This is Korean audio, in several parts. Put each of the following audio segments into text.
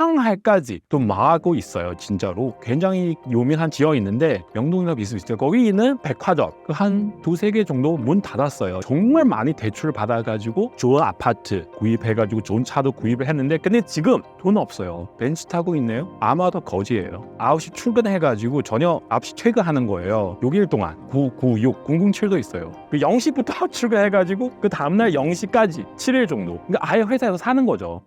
상하이까지 또 망하고 있어요. 진짜로 굉장히 요민한 지역이 있는데 명동이나 비슷비슷해요. 거기 있는 백화점 그한 두세 개 정도 문 닫았어요. 정말 많이 대출을 받아가지고 좋은 아파트 구입해가지고 좋은 차도 구입을 했는데 근데 지금 돈 없어요. 벤츠 타고 있네요. 아마도 거지예요. 9시 출근해가지고 저녁 9시 퇴근하는 거예요. 6일 동안 9, 9, 6, 007도 있어요. 그 0시부터 출근해가지고 그 다음날 0시까지 7일 정도. 그러니까 아예 회사에서 사는 거죠.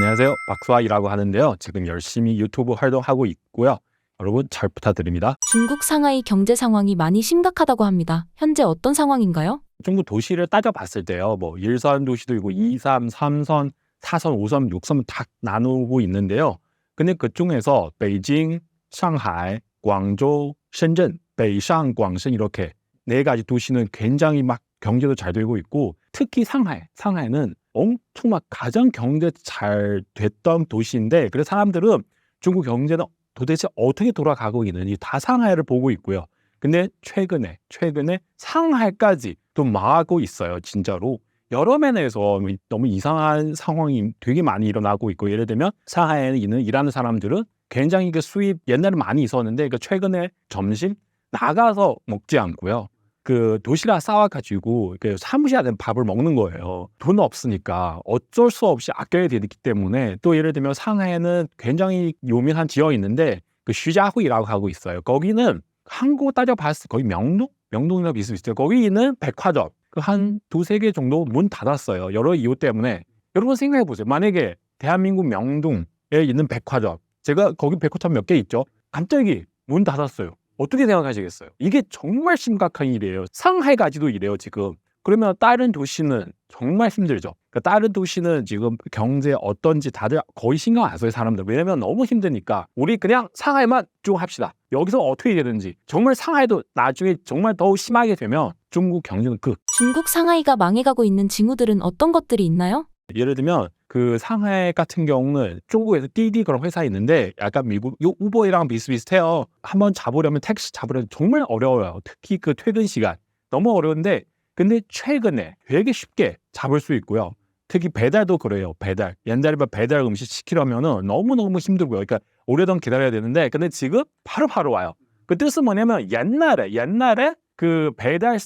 안녕하세요. 박수아이라고 하는데요. 지금 열심히 유튜브 활동하고 있고요. 여러분 잘 부탁드립니다. 중국 상하이 경제 상황이 많이 심각하다고 합니다. 현재 어떤 상황인가요? 중국 도시를 따져봤을 때요. 뭐 1선 도시도 있고 2, 3, 3선, 4선, 5선, 6선 다 나누고 있는데요. 근데 그 중에서 베이징, 상하이, 광저우,深圳, 베이상, 광신 이렇게 네 가지 도시는 굉장히 막 경제도 잘 되고 있고 특히 상하이, 상하이는 엄청 막 가장 경제 잘 됐던 도시인데 그래서 사람들은 중국 경제는 도대체 어떻게 돌아가고 있는지 다 상하이를 보고 있고요. 근데 최근에 최근에 상하이까지 또 망하고 있어요. 진짜로 여러 면에서 너무 이상한 상황이 되게 많이 일어나고 있고 예를 들면 상하이에 있는 일하는 사람들은 굉장히 그 수입 옛날에 많이 있었는데 그 최근에 점심 나가서 먹지 않고요. 그 도시락 싸와가지고 그 사무실에 는 밥을 먹는 거예요. 돈 없으니까 어쩔 수 없이 아껴야 되기 때문에 또 예를 들면 상하이는 굉장히 요민한 지역이 있는데 그 슈자후이라고 하고 있어요. 거기는 한국 따져 봤을 때 거기 명동? 명동이나 비슷비슷해요. 거기 있는 백화점 그 한 두세 개 정도 문 닫았어요. 여러 이유 때문에. 여러분 생각해 보세요. 만약에 대한민국 명동에 있는 백화점 제가 거기 백화점 몇 개 있죠. 갑자기 문 닫았어요. 어떻게 생각하시겠어요? 이게 정말 심각한 일이에요. 상하이까지도 이래요, 지금. 그러면 다른 도시는 정말 힘들죠. 그러니까 다른 도시는 지금 경제 어떤지 다들 거의 신경 안 써요, 사람들. 왜냐면 너무 힘드니까. 우리 그냥 상하이만 쭉 합시다. 여기서 어떻게 되는지. 정말 상하이도 나중에 정말 더 심하게 되면 중국 경제는 그 극. 중국 상하이가 망해가고 있는 징후들은 어떤 것들이 있나요? 예를 들면 그 상하이 같은 경우는 중국에서 띠디 그런 회사 있는데 약간 미국 요 우버이랑 비슷비슷해요. 한번 잡으려면 택시 잡으려면 정말 어려워요. 특히 그 퇴근 시간 너무 어려운데 근데 최근에 되게 쉽게 잡을 수 있고요. 특히 배달도 그래요. 배달 옛날에 뭐 배달 음식 시키려면은 너무 너무 힘들고요. 그러니까 오래동 기다려야 되는데 근데 지금 바로 바로 와요. 그 뜻은 뭐냐면 옛날에 옛날에 그 배달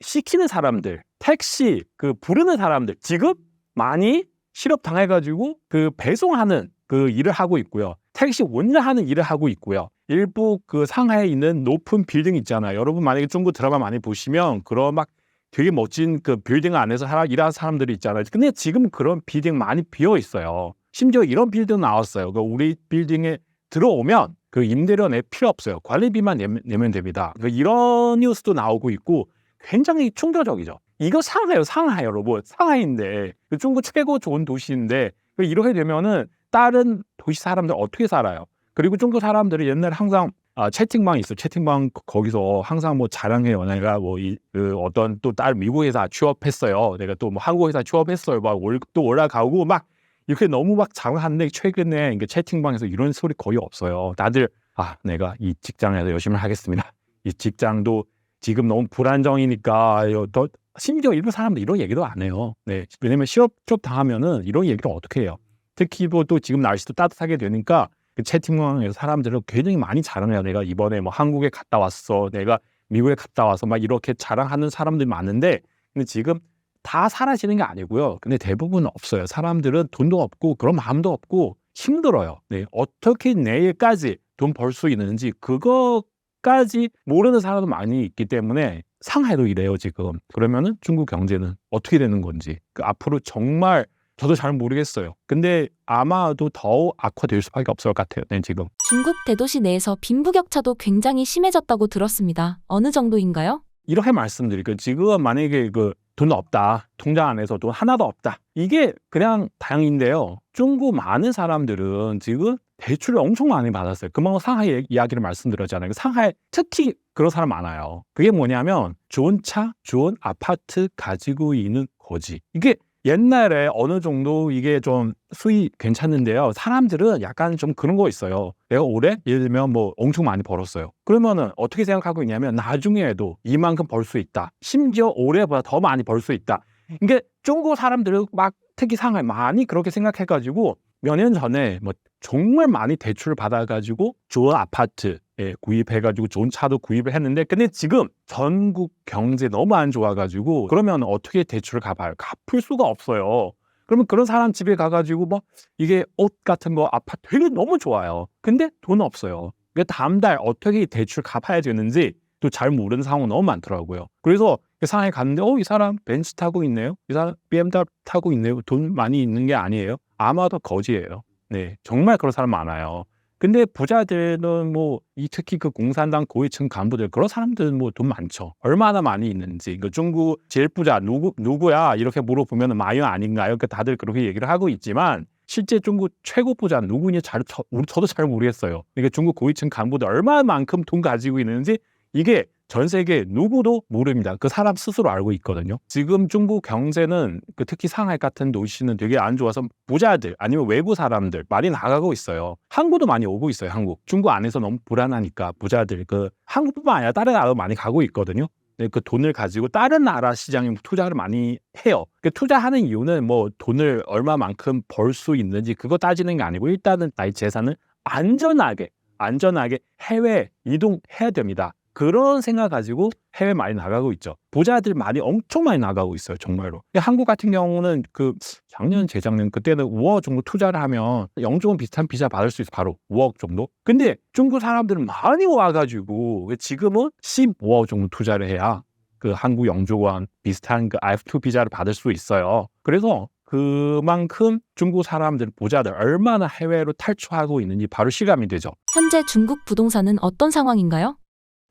시키는 사람들 택시 그 부르는 사람들 지금 많이 실업 당해가지고 그 배송하는 그 일을 하고 있고요. 택시 운전하는 일을 하고 있고요. 일부 그 상하이에 있는 높은 빌딩 있잖아요. 여러분 만약에 중국 드라마 많이 보시면 그런 막 되게 멋진 그 빌딩 안에서 일하는 사람들이 있잖아요. 근데 지금 그런 빌딩 많이 비어 있어요. 심지어 이런 빌딩 나왔어요. 그 우리 빌딩에 들어오면 그 임대료 내 필요 없어요. 관리비만 내면, 내면 됩니다. 그 이런 뉴스도 나오고 있고 굉장히 충격적이죠. 이거 상하이요, 상하이 여러분. 상하이인데 그 중국 최고 좋은 도시인데 그 이렇게 되면은 다른 도시 사람들 어떻게 살아요? 그리고 중국 사람들이 옛날에 항상 아, 채팅방 있어. 채팅방 거- 거기서 항상 뭐 자랑해요. 내가 뭐 이 그 어떤 또 다른 미국 회사 취업했어요. 내가 또 뭐 한국 회사 취업했어요. 막 월급도 올라가고 막 이렇게 너무 막 자랑하는데 최근에 이게 채팅방에서 이런 소리 거의 없어요. 다들 아 내가 이 직장에서 열심히 하겠습니다. 이 직장도 지금 너무 불안정이니까 더 심지어 일부 사람들 이런 얘기도 안 해요. 네, 왜냐면 취업 취업 당하면은 이런 얘기를 어떻게 해요? 특히 뭐 또 지금 날씨도 따뜻하게 되니까 그 채팅방에서 사람들은 굉장히 많이 자랑해요. 내가 이번에 뭐 한국에 갔다 왔어. 내가 미국에 갔다 와서 막 이렇게 자랑하는 사람들이 많은데 근데 지금 다 사라지는 게 아니고요. 근데 대부분 없어요. 사람들은 돈도 없고 그런 마음도 없고 힘들어요. 네, 어떻게 내일까지 돈 벌 수 있는지 그거까지 모르는 사람도 많이 있기 때문에 상하이도 이래요 지금. 그러면은 중국 경제는 어떻게 되는 건지 그 앞으로 정말 저도 잘 모르겠어요. 근데 아마도 더 악화될 수밖에 없을 것 같아요. 네, 지금. 중국 대도시 내에서 빈부격차도 굉장히 심해졌다고 들었습니다. 어느 정도인가요? 이렇게 말씀드릴게요. 지금 만약에 그 돈 없다. 통장 안에서 돈 하나도 없다. 이게 그냥 다행인데요. 중국 많은 사람들은 지금 대출을 엄청 많이 받았어요. 그만 상하이 이야기를 말씀드렸잖아요. 상하이 특히 그런 사람 많아요. 그게 뭐냐면 좋은 차, 좋은 아파트 가지고 있는 거지. 이게 옛날에 어느 정도 이게 좀 수익 괜찮은데요. 사람들은 약간 좀 그런 거 있어요. 내가 올해 예를 들면 뭐 엄청 많이 벌었어요. 그러면은 어떻게 생각하고 있냐면 나중에도 이만큼 벌 수 있다. 심지어 올해보다 더 많이 벌 수 있다. 이게 중국 사람들은 막 특히 상하이 많이 그렇게 생각해가지고 몇 년 전에 뭐 정말 많이 대출을 받아가지고 좋은 아파트 예, 구입해가지고 좋은 차도 구입을 했는데 근데 지금 전국 경제 너무 안 좋아가지고 그러면 어떻게 대출을 갚아요? 갚을 수가 없어요. 그러면 그런 사람 집에 가가지고 뭐 이게 옷 같은 거 아파트 되게 너무 좋아요. 근데 돈 없어요. 그 다음 달 어떻게 대출 갚아야 되는지 또 잘 모르는 상황 너무 많더라고요. 그래서 그 상황에 갔는데 어 이 사람 벤츠 타고 있네요. 이 사람 BMW 타고 있네요. 돈 많이 있는 게 아니에요. 아마도 거지예요. 네, 정말 그런 사람 많아요. 근데 부자들은 뭐 이 특히 그 공산당 고위층 간부들 그런 사람들은 뭐 돈 많죠. 얼마나 많이 있는지. 그 중국 제일 부자 누구 누구야 이렇게 물어보면 마이언 아닌가요? 그 다들 그렇게 얘기를 하고 있지만 실제 중국 최고 부자 누구냐 잘 저, 저도 잘 모르겠어요. 이게 중국 고위층 간부들 얼마만큼 돈 가지고 있는지 이게 전 세계 누구도 모릅니다. 그 사람 스스로 알고 있거든요. 지금 중국 경제는 그 특히 상하이 같은 도시는 되게 안 좋아서 부자들 아니면 외국 사람들 많이 나가고 있어요. 한국도 많이 오고 있어요. 한국. 중국 안에서 너무 불안하니까 부자들 그 한국뿐만 아니라 다른 나라도 많이 가고 있거든요. 네, 그 돈을 가지고 다른 나라 시장에 투자를 많이 해요. 그 투자하는 이유는 뭐 돈을 얼마만큼 벌 수 있는지 그거 따지는 게 아니고 일단은 나의 재산을 안전하게 안전하게 해외 이동해야 됩니다. 그런 생각 가지고 해외 많이 나가고 있죠. 부자들 많이 엄청 많이 나가고 있어요, 정말로. 한국 같은 경우는 그 작년, 재작년 그때는 5억 정도 투자를 하면 영주권 비슷한 비자 받을 수 있어, 바로 5억 정도. 근데 중국 사람들은 많이 와가지고 지금은 15억 정도 투자를 해야 그 한국 영주권 비슷한 그 IF2 비자를 받을 수 있어요. 그래서 그만큼 중국 사람들 부자들 얼마나 해외로 탈출하고 있는지 바로 실감이 되죠. 현재 중국 부동산은 어떤 상황인가요?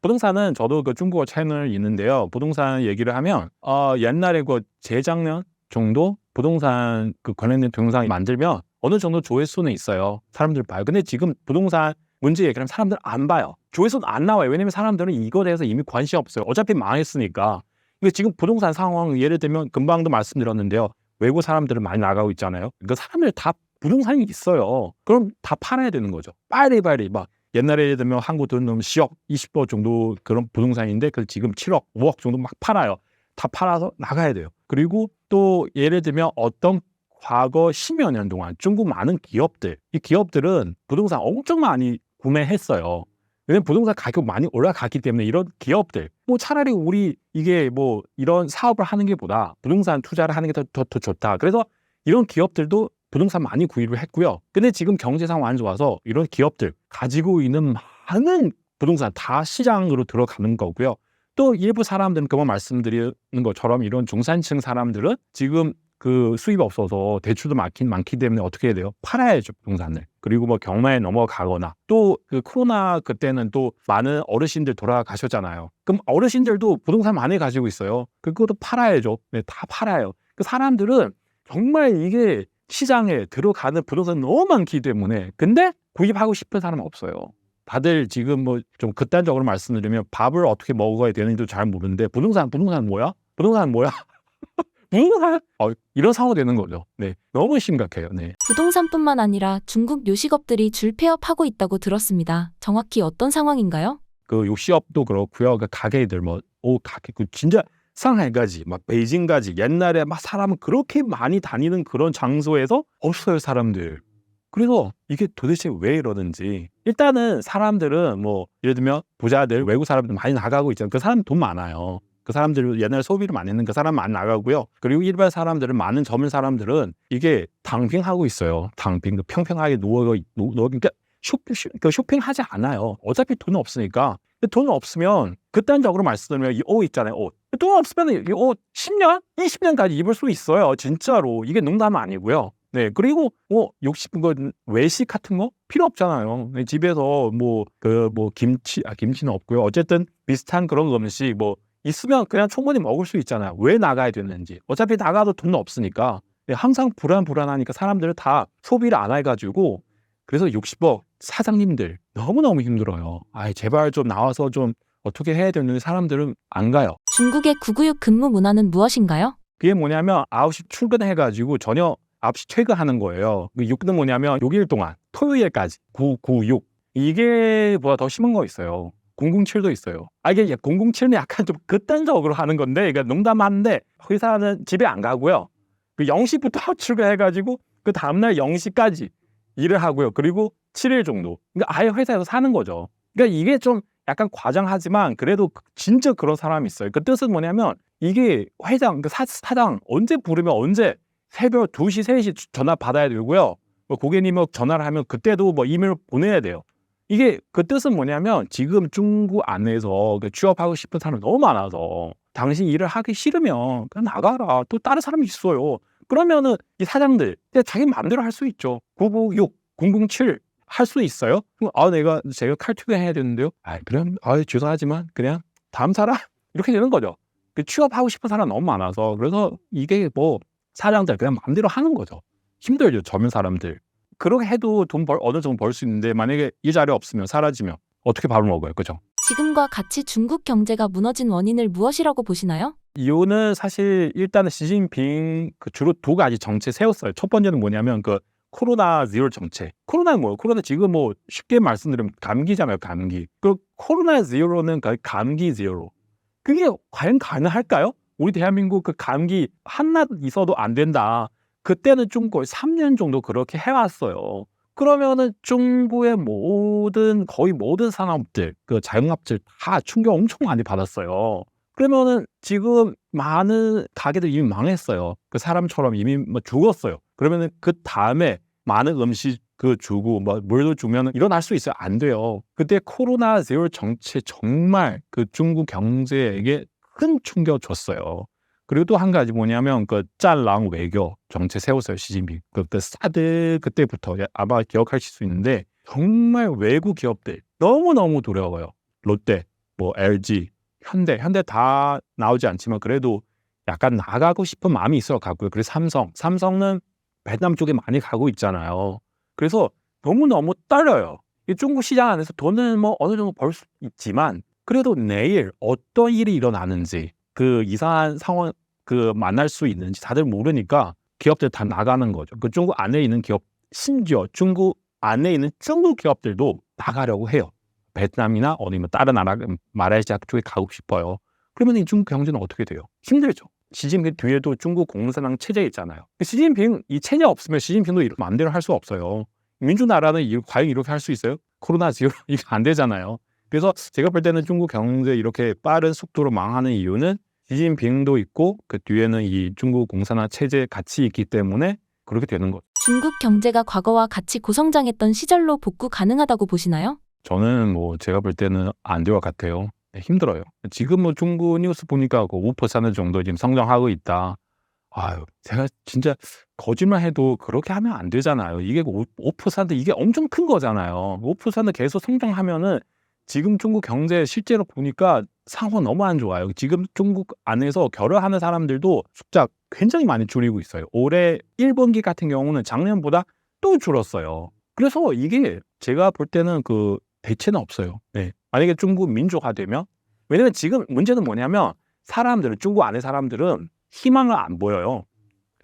부동산은 저도 그 중국어 채널 있는데요. 부동산 얘기를 하면 어, 옛날에 그 재작년 정도 부동산 그 관련된 동영상 만들면 어느 정도 조회수는 있어요. 사람들 봐요. 근데 지금 부동산 문제 얘기하면 사람들 안 봐요. 조회수는 안 나와요. 왜냐면 사람들은 이거에 대해서 이미 관심이 없어요. 어차피 망했으니까. 근데 지금 부동산 상황 예를 들면 금방도 말씀드렸는데요. 외국 사람들은 많이 나가고 있잖아요. 그 사람들 다 부동산이 있어요. 그럼 다 팔아야 되는 거죠. 빨리빨리 막 옛날에 예를 들면 한국 돈 넣으면 10억, 20억 정도 그런 부동산인데 그 지금 7억, 5억 정도 막 팔아요. 다 팔아서 나가야 돼요. 그리고 또 예를 들면 어떤 과거 10여 년 동안 중국 많은 기업들, 이 기업들은 부동산 엄청 많이 구매했어요. 왜냐면 부동산 가격 많이 올라갔기 때문에 이런 기업들 뭐 차라리 우리 이게 뭐 이런 사업을 하는 게 보다 부동산 투자를 하는 게 더 더, 더 좋다. 그래서 이런 기업들도 부동산 많이 구입을 했고요. 근데 지금 경제 상황 안 좋아서 이런 기업들 가지고 있는 많은 부동산 다 시장으로 들어가는 거고요. 또 일부 사람들은 그만 말씀드리는 것처럼 이런 중산층 사람들은 지금 그 수입이 없어서 대출도 많긴 많기 때문에 어떻게 해야 돼요? 팔아야죠 부동산을. 그리고 뭐 경마에 넘어가거나 또 그 코로나 그때는 또 많은 어르신들 돌아가셨잖아요. 그럼 어르신들도 부동산 많이 가지고 있어요. 그것도 팔아야죠. 네, 다 팔아요. 그 사람들은 정말 이게 시장에 들어가는 부동산 너무 많기 때문에 근데 구입하고 싶은 사람은 없어요. 다들 지금 뭐 좀 극단적으로 말씀드리면 밥을 어떻게 먹어야 되는지도 잘 모르는데 부동산 부동산 뭐야? 부동산 뭐야? 부동산 어, 이런 상황 되는 거죠. 네, 너무 심각해요. 네. 부동산뿐만 아니라 중국 요식업들이 줄 폐업하고 있다고 들었습니다. 정확히 어떤 상황인가요? 그 요시업도 그렇고요. 그 가게들 뭐 오 가게 그 진짜 상하이까지 막 베이징까지 옛날에 막 사람은 그렇게 많이 다니는 그런 장소에서 없어요 사람들. 그래서 이게 도대체 왜 이러는지 일단은 사람들은 뭐 예를 들면 부자들 외국 사람들 많이 나가고 있잖아요. 그 사람 돈 많아요. 그 사람들 옛날 소비를 많이 했는 그 사람 많이 나가고요. 그리고 일반 사람들은 많은 젊은 사람들은 이게 당빙하고 있어요. 당빙 그 평평하게 누워 누워 그러니까 쇼핑, 쇼, 그 쇼핑하지 않아요. 어차피 돈 없으니까. 돈 없으면 극단적으로 말씀드리면 이 옷 있잖아요. 옷. 돈 없으면 이옷 10년, 20년까지 입을 수 있어요. 진짜로 이게 농담 아니고요. 네 그리고 뭐 욕심 거 외식 같은 거 필요 없잖아요. 네, 집에서 뭐 그 뭐 김치 아 김치는 없고요. 어쨌든 비슷한 그런 음식 뭐 있으면 그냥 충분히 먹을 수 있잖아요. 왜 나가야 되는지. 어차피 나가도 돈 없으니까 네, 항상 불안 불안하니까 사람들은 다 소비를 안 해가지고 그래서 60억 사장님들 너무너무 힘들어요. 아 제발 좀 나와서 좀 어떻게 해야 되는지 사람들은 안 가요. 중국의 996 근무 문화는 무엇인가요? 그게 뭐냐면 9시 출근해가지고 저녁 9시 퇴근하는 거예요. 그 6는 뭐냐면 6일 동안 토요일까지 9, 9, 6 이게 보다 더 심한 거 있어요. 007도 있어요. 아 이게 007은 약간 좀 극단적으로 하는 건데, 그러니까 농담하는데 회사는 집에 안 가고요. 그 0시부터 출근해가지고 그 다음날 0시까지 일을 하고요. 그리고 7일 정도. 그러니까 아예 회사에서 사는 거죠. 그러니까 이게 좀 약간 과장하지만 그래도 진짜 그런 사람이 있어요. 그 뜻은 뭐냐면 이게 회장, 그 사, 사장 언제 부르면 언제 새벽 2시, 3시 전화 받아야 되고요. 뭐 고객님 전화를 하면 그때도 뭐 이메일 보내야 돼요. 이게 그 뜻은 뭐냐면 지금 중국 안에서 그 취업하고 싶은 사람이 너무 많아서 당신 일을 하기 싫으면 그냥 나가라. 또 다른 사람이 있어요. 그러면은 이 사장들 자기 마음대로 할 수 있죠. 996, 007 할 수 있어요? 그럼 아 내가 제가 칼퇴근 해야 되는데요. 아 그럼 아 죄송하지만 그냥 다음 사람 이렇게 되는 거죠. 그 취업하고 싶은 사람 너무 많아서 그래서 이게 뭐 사장들 그냥 마음대로 하는 거죠. 힘들죠 젊은 사람들. 그렇게 해도 돈 벌 어느 정도 벌 수 있는데 만약에 이 자리 없으면 사라지면 어떻게 밥을 먹어요, 그죠? 지금과 같이 중국 경제가 무너진 원인을 무엇이라고 보시나요? 이유는 사실 일단은 시진핑 그 주로 두 가지 정책 세웠어요. 첫 번째는 뭐냐면 그 코로나 제로 정책. 코로나는 뭐예요? 코로나 지금 뭐 쉽게 말씀드리면 감기잖아요, 감기. 그 코로나 그 감기 제로. 그게 과연 가능할까요? 우리 대한민국 그 감기 한낱 있어도 안 된다. 그때는 좀 거의 3년 정도 그렇게 해왔어요. 그러면은 중국의 모든 거의 모든 산업들, 그 자영업들 다 충격 엄청 많이 받았어요. 그러면은 지금 많은 가게들 이미 망했어요. 그 사람처럼 이미 뭐 죽었어요. 그러면은 그 다음에 많은 음식 그 주고 뭐 물도 주면 일어날 수 있어요? 안 돼요. 그때 코로나 제로 정책 정말 그 중국 경제에게 큰 충격 줬어요. 그리고 또 한 가지 뭐냐면 그 짤랑 외교 정책 세웠어요 시진핑. 그때 사드 그때부터 아마 기억하실 수 있는데 정말 외국 기업들 너무 너무 두려워요. 롯데, 뭐 LG, 현대, 현대 다 나오지 않지만 그래도 약간 나가고 싶은 마음이 있어 갖고요. 그래서 삼성, 삼성은 베트남 쪽에 많이 가고 있잖아요. 그래서 너무 너무 떨려요. 이 중국 시장 안에서 돈은 뭐 어느 정도 벌 수 있지만 그래도 내일 어떤 일이 일어나는지 그 이상한 상황 그 만날 수 있는지 다들 모르니까 기업들 다 나가는 거죠. 그 중국 안에 있는 기업 심지어 중국 안에 있는 중국 기업들도 나가려고 해요. 베트남이나 어디면 다른 나라 말레이시아 쪽에 가고 싶어요. 그러면 이 중국 경제는 어떻게 돼요? 힘들죠. 시진핑 뒤에도 중국 공산당 체제 있잖아요. 시진핑 이 체제 없으면 시진핑도 이렇게 마음대로 할 수 없어요. 민주나라는 이- 과연 이렇게 할 수 있어요? 코로나 지금 이게 안 되잖아요. 그래서 제가 볼 때는 중국 경제 이렇게 빠른 속도로 망하는 이유는 시진핑도 있고 그 뒤에는 이 중국 공산화 체제 같이 있기 때문에 그렇게 되는 거죠. 중국 경제가 과거와 같이 고성장했던 시절로 복구 가능하다고 보시나요? 저는 뭐 제가 볼 때는 안 될 것 같아요. 네, 힘들어요. 지금 뭐 중국 뉴스 보니까 그 5% 정도 지금 성장하고 있다. 아유, 제가 진짜 거짓말 해도 그렇게 하면 안 되잖아요. 이게 5, 5% 이게 엄청 큰 거잖아요. 5% 계속 성장하면은 지금 중국 경제 실제로 보니까 상황 너무 안 좋아요. 지금 중국 안에서 결혼하는 사람들도 숫자 굉장히 많이 줄이고 있어요. 올해 1분기 같은 경우는 작년보다 또 줄었어요. 그래서 이게 제가 볼 때는 그 대체는 없어요. 네. 만약에 중국 민주화 되면 왜냐면 지금 문제는 뭐냐면 사람들은 중국 안에 사람들은 희망을 안 보여요.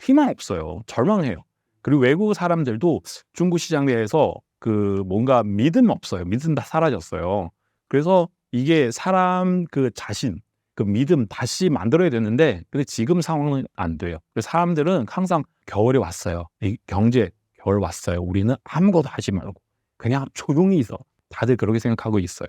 희망 없어요. 절망해요. 그리고 외국 사람들도 중국 시장 내에서 그 뭔가 믿음 없어요. 믿음 다 사라졌어요. 그래서 이게 사람 그 자신 그 믿음 다시 만들어야 되는데 근데 지금 상황은 안 돼요. 그래서 사람들은 항상 겨울이 왔어요. 이 경제 겨울 왔어요. 우리는 아무것도 하지 말고 그냥 조용히 있어. 다들 그렇게 생각하고 있어요.